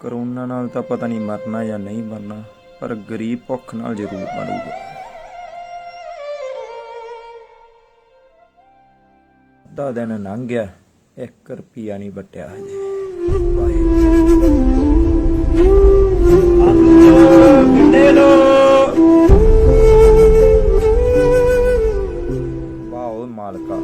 Corona ਨਾਲ ਤਾਂ ਪਤਾ ਨਹੀਂ ਮਰਨਾ ਜਾਂ ਨਹੀਂ ਮਰਨਾ, ਪਰ ਗਰੀਬ ਭੁੱਖ ਨਾਲ ਜ਼ਰੂਰ ਮਰੂਗਾ। ਅੱਧਾ ਦਿਨ ਲੰਘ ਗਿਆ 1 ਰੁਪਿਆ ਨਹੀਂ ਵਟਿਆ ਹਜੇ। ਵਾਓ ਮਾਲਕਾ।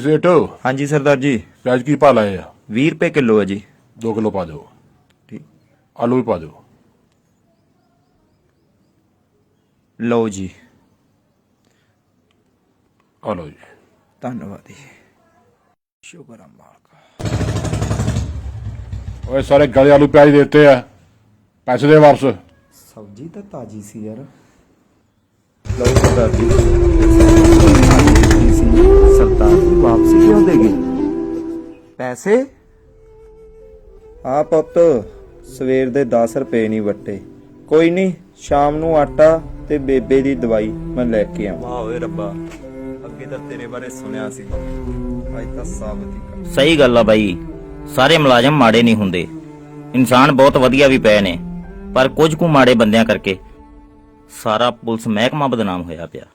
ਹਾਂਜੀ ਸੇਠ ਹਾਂਜੀ ਸਰਦਾਰ ਜੀ ਪਿਆਜ਼ ਕੀ ਭਾਅ ਲਾਏ ਆ? 20 ਰੁਪਏ ਕਿਲੋ ਹੈ ਜੀ। 2 ਕਿਲੋ ਪਾ ਦਿਓ। ਠੀਕ। ਆਲੂ ਵੀ ਪਾ ਦਿਓ। ਲਓ ਜੀ। ਆ ਲਓ ਜੀ। ਧੰਨਵਾਦ ਜੀ। ਸ਼ੁਕਰ ਆ ਮਾਲਕਾ। ਓਏ ਸਾਰੇ ਗਲੇ ਆਲੂ ਪਿਆਜ਼ ਦੇ ਦਿੱਤੇ ਆ। ਪੈਸੇ ਦੇ ਵਾਪਸ। ਸਬਜ਼ੀ ਤਾਂ ਤਾਜੀ ਸੀ ਯਾਰ। ਲਓ ਸਰਦਾਰ ਜੀ ਪੈਸੇ? ਆ ਪੁੱਤ ਸਵੇਰ ਦੇ 10 ਰੁਪਏ ਨਹੀਂ ਵਟੇ। ਕੋਈ ਨਹੀਂ ਸ਼ਾਮ ਨੂੰ ਆਟਾ ਤੇ ਬੇਬੇ ਦੀ ਦਵਾਈ ਮੈਂ ਲੈ ਕੇ ਆਵਾਂ। ਵਾਹ ਓਏ ਰੱਬਾ ਅੱਗੇ ਤਾਂ ਤੇਰੇ ਬਾਰੇ ਸੁਣਿਆ ਸੀ। ਅੱਜ ਤਾਂ ਸਾਬਤ ਹੀ ਕਰ। ਸਹੀ ਗੱਲ ਆ ਬਾਈ ਸਾਰੇ ਮੁਲਾਜ਼ਮ ਮਾੜੇ ਨਹੀਂ ਹੁੰਦੇ। ਇਨਸਾਨ ਬਹੁਤ ਵਧੀਆ ਵੀ ਪਏ ਨੇ ਪਰ ਕੁਝ ਕੁ ਮਾੜੇ ਬੰਦਿਆਂ ਕਰਕੇ ਸਾਰਾ ਪੁਲਿਸ ਮਹਿਕਮਾ ਬਦਨਾਮ ਹੋਇਆ ਪਿਆ।